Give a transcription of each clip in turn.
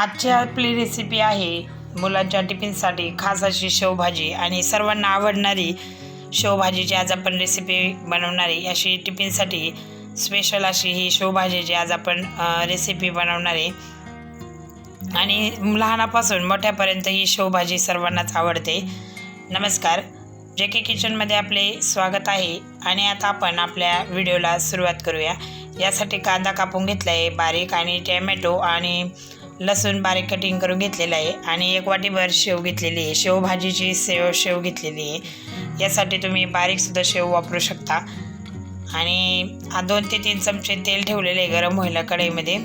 आजची आपली रेसिपी आहे मुलांच्या टिफिनसाठी खास अशी शेवभाजी आणि सर्वांना आवडणारी शेवभाजीची आज आपण रेसिपी बनवणारी अशी टिफिनसाठी स्पेशल अशी ही शेवभाजीची आज आपण रेसिपी बनवणारे आणि लहानापासून मोठ्यापर्यंत ही शेवभाजी सर्वांनाच आवडते. नमस्कार. जे के किचनमध्ये आपले स्वागत आहे आणि आता आपण आपल्या व्हिडिओला सुरुवात करूया. यासाठी कांदा कापून घेतला आहे बारीक आणि टॅमॅटो आणि लसूण बारीक कटिंग करून घेतलेलं आहे आणि एक वाटीभर शेव घेतलेली आहे. शेवभाजीची सेव शेव घेतलेली आहे. यासाठी तुम्ही बारीकसुद्धा शेव वापरू शकता. आणि दोन ते तीन चमचे तेल ठेवलेले आहे गरम व्हायला कढईमध्ये.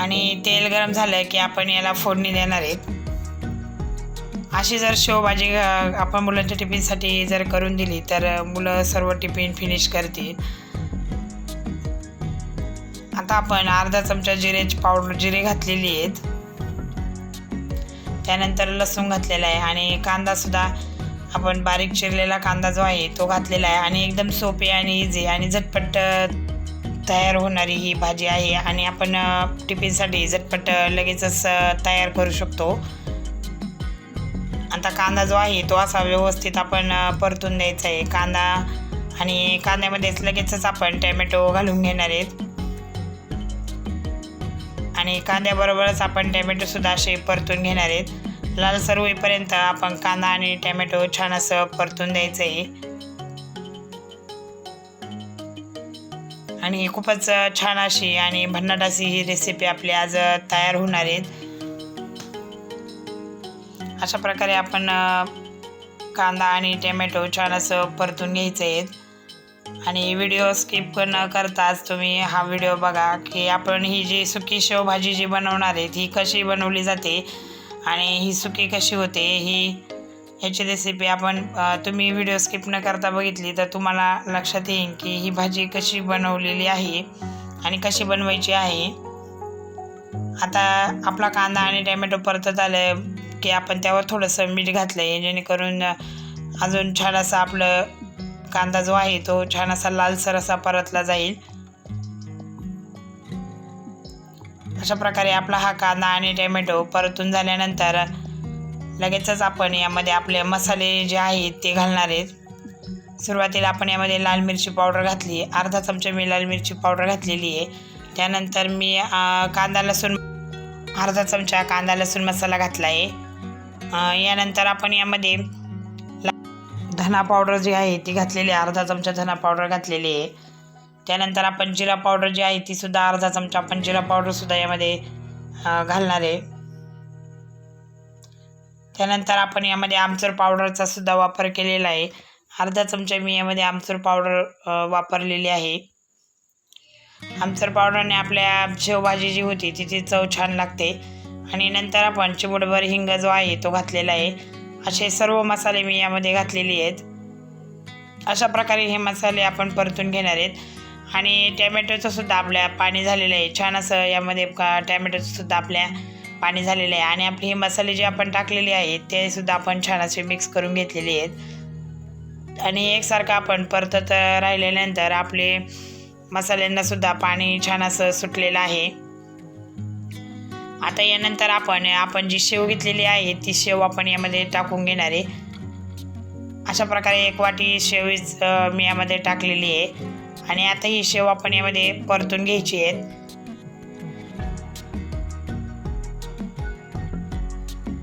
आणि तेल गरम झालं की आपण याला फोडणी देणार आहेत अशी जर शेवभाजी आपण मुलांच्या टिफिनसाठी जर करून दिली तर मुलं सर्व टिफिन फिनिश करतील. आता आपण अर्धा चमचा जिरेची पावडर जिरे घातलेली आहेत. त्यानंतर लसूण घातलेला आहे आणि कांदासुद्धा आपण बारीक चिरलेला कांदा जो आहे तो घातलेला आहे आणि एकदम सोपी आणि इझी आणि झटपट तयार होणारी ही भाजी आहे आणि आपण टिफिनसाठी झटपट लगेचच तयार करू शकतो. आता कांदा जो आहे तो असा व्यवस्थित आपण परतून द्यायचा आहे. कांदा आणि कांद्यामध्येच लगेचच आपण टॅमॅटो घालून घेणार आहेत. आणि कांद्याबरोबरच आपण टॅमॅटोसुद्धा असे परतून घेणार आहेत. लालसर होईपर्यंत आपण कांदा आणि टॅमॅटो छान असं परतून द्यायचं आहे आणि खूपच छान अशी आणि भन्नाट अशी ही रेसिपी आपली आज तयार होणार आहेत. अशा प्रकारे आपण कांदा आणि टॅमॅटो छान असं परतून घ्यायचं आहेत आणि व्हिडिओ स्किप न करताच तुम्ही हा व्हिडिओ बघा की आपण ही जी सुकी शेवभाजी जी बनवणार आहे ती कशी बनवली जाते आणि ही सुकी कशी होते ही ह्याची रेसिपी आपण तुम्ही व्हिडिओ स्किप न करता बघितली तर तुम्हाला लक्षात येईल की ही भाजी कशी बनवलेली आहे आणि कशी बनवायची आहे. आता आपला कांदा आणि टॅमॅटो परतत आलं की आपण त्यावर थोडंसं मीठ घातलं आहे जेणेकरून अजून छान असं आपलं कांदा जो आहे तो छान असा लालसर असा परतला जाईल. अशा प्रकारे आपला हा कांदा आणि टॅमॅटो परतून झाल्यानंतर लगेचच आपण यामध्ये आपले मसाले जे आहेत ते घालणार आहेत. सुरुवातीला आपण यामध्ये लाल मिरची पावडर घातली आहे अर्धा चमचा मी लाल मिरची पावडर घातलेली आहे. त्यानंतर मी कांदा लसूण अर्धा चमचा कांदा लसूण मसाला घातला आहे. यानंतर आपण यामध्ये धना पावडर जी आहे ती घातलेली आहे. अर्धा चमचा धना पावडर घातलेली आहे. त्यानंतर आपण जिरा पावडर जी आहे ती सुद्धा अर्धा चमचा आपण जिरा पावडरसुद्धा यामध्ये घालणार आहे. त्यानंतर आपण यामध्ये आमचूर पावडरचा सुद्धा वापर केलेला आहे. अर्धा चमचा मी यामध्ये आमचूर पावडर वापरलेली आहे. आमचूर पावडरने आपल्या शेवभाजी जी होती तिची चव छान लागते. आणि नंतर आपण चिमुटभर हिंग जो आहे तो घातलेला आहे. असे सर्व मसाले मी यामध्ये घातलेले आहेत. अशा प्रकारे हे मसाले आपण परतून घेणार आहेत. आणि टॅमॅटोचं सुद्धा आपल्या पाणी झालेलं आहे. छान असं यामध्ये का टॅमॅटोचं सुद्धा आपल्या पाणी झालेलं आहे. आणि आपले हे मसाले जे आपण टाकलेले आहेत ते सुद्धा आपण छान असे मिक्स करून घेतलेले आहेत. आणि एकसारखं आपण परतत राहिल्यानंतर आपले मसाल्यांना सुद्धा पाणी छान असं सुटलेलं आहे. आता यानंतर आपण आपण जी शेव घेतलेली आहे ती शेव आपण यामध्ये टाकून घेणार आहे. अशा प्रकारे एक वाटी शेव मी यामध्ये टाकलेली आहे. आणि आता ही शेव आपण यामध्ये परतून घ्यायची आहे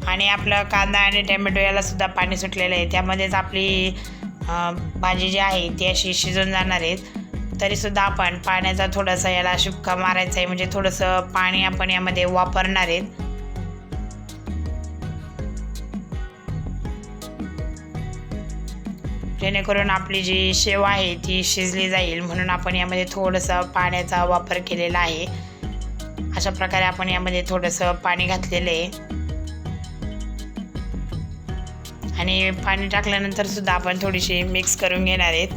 आणि आपलं कांदा आणि टॅमॅटो याला सुद्धा पाणी सुटलेलं आहे. त्यामध्येच आपली भाजी जी आहे ती अशी शिजून जाणार आहेत. तरीसुद्धा आपण पाण्याचा थोडासा याला शुपका मारायचा आहे म्हणजे थोडंसं पाणी आपण यामध्ये वापरणार आहेत. जेणेकरून आपली जी शेव आहे ती शिजली जाईल. म्हणून आपण यामध्ये थोडंसं पाण्याचा वापर केलेला आहे. अशा प्रकारे आपण यामध्ये थोडंसं पाणी घातलेलं आहे. आणि पाणी टाकल्यानंतर सुद्धा आपण थोडीशी मिक्स करून घेणार आहेत.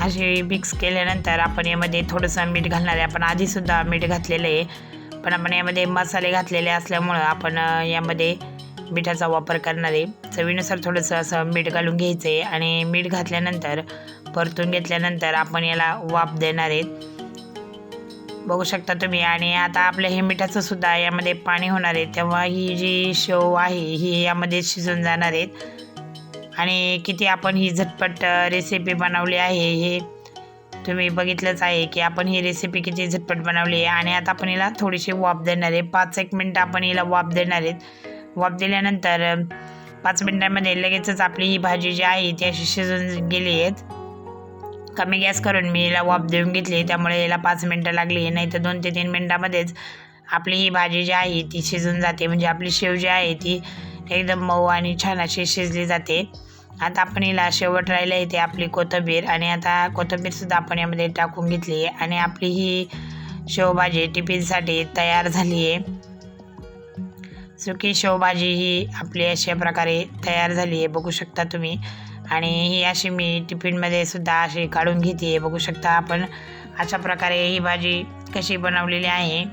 अशी मिक्स केल्यानंतर आपण यामध्ये थोडंसं मीठ घालणार आहे. आपण आधीसुद्धा मीठ घातलेलं आहे. पण आपण यामध्ये मसाले घातलेले असल्यामुळं आपण यामध्ये मिठाचा वापर करणार आहे. चवीनुसार थोडंसं असं मीठ घालून घ्यायचं आहे आणि मीठ घातल्यानंतर परतून घेतल्यानंतर आपण याला वाफ देणार आहेत बघू शकता तुम्ही. आणि आता आपलं हे मिठाचं सुद्धा यामध्ये पाणी होणार आहे. तेव्हा ही जी शेव आहे ही यामध्ये शिजून जाणार आहेत आणि किती आपण ही झटपट रेसिपी बनवली आहे हे तुम्ही बघितलंच आहे की आपण ही रेसिपी किती झटपट बनवली आहे. आणि आता आपण हिला थोडीशी वाफ देणार आहे. पाच एक मिनटं आपण हिला वाफ देणार आहेत. वाफ दिल्यानंतर पाच मिनटांमध्ये लगेचच आपली ही भाजी जी आहे ती अशी शिजून गेली आहेत. कमी गॅस करून मी हिला वाफ देऊन घेतली त्यामुळे हिला पाच मिनटं लागली नाही तर दोन ते तीन मिनटामध्येच आपली ही भाजी जी आहे ती शिजून जाते. म्हणजे आपली शेव जी आहे ती एकदम मऊ आणि छान अशी शिजली जाते. आता आपण याला शेवट राहिलं आहे ते आपली कोथंबीर आणि आता कोथंबीरसुद्धा आपण यामध्ये टाकून घेतली आहे. आणि आपली ही शेवभाजी टिफिनसाठी तयार झाली आहे. सुकी शेवभाजी ही आपली अशा प्रकारे तयार झाली आहे बघू शकता तुम्ही. आणि ही अशी मी टिफिनमध्ये सुद्धा अशी काढून घेते आहे बघू शकता आपण. अशा प्रकारे ही भाजी कशी बनवलेली आहे.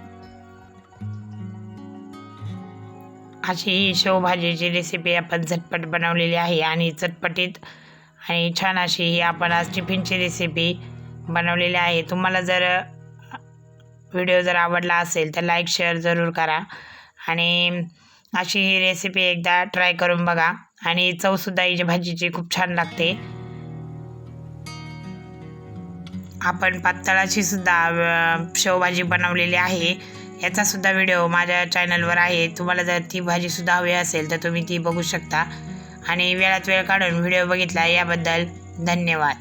अशी ही शेवभाजीची रेसिपी आपण झटपट बनवलेली आहे आणि चटपटीत आणि छान अशी ही आपण आज टिफिनची रेसिपी बनवलेली आहे. तुम्हाला जर व्हिडिओ जर आवडला असेल तर लाईक शेअर जरूर करा. आणि अशी ही रेसिपी एकदा ट्राय करून बघा. आणि चवसुद्धा ही भाजीची खूप छान लागते. आपण पातळाची सुद्धा शेवभाजी बनवलेली आहे. याचा सुद्धा व्हिडिओ माझ्या चॅनलवर आहे. तुम्हाला जर ती भाजीसुद्धा हवी असेल तर तुम्ही ती बघू शकता. आणि वेळात वेळ काढून व्हिडिओ बघितला याबद्दल धन्यवाद.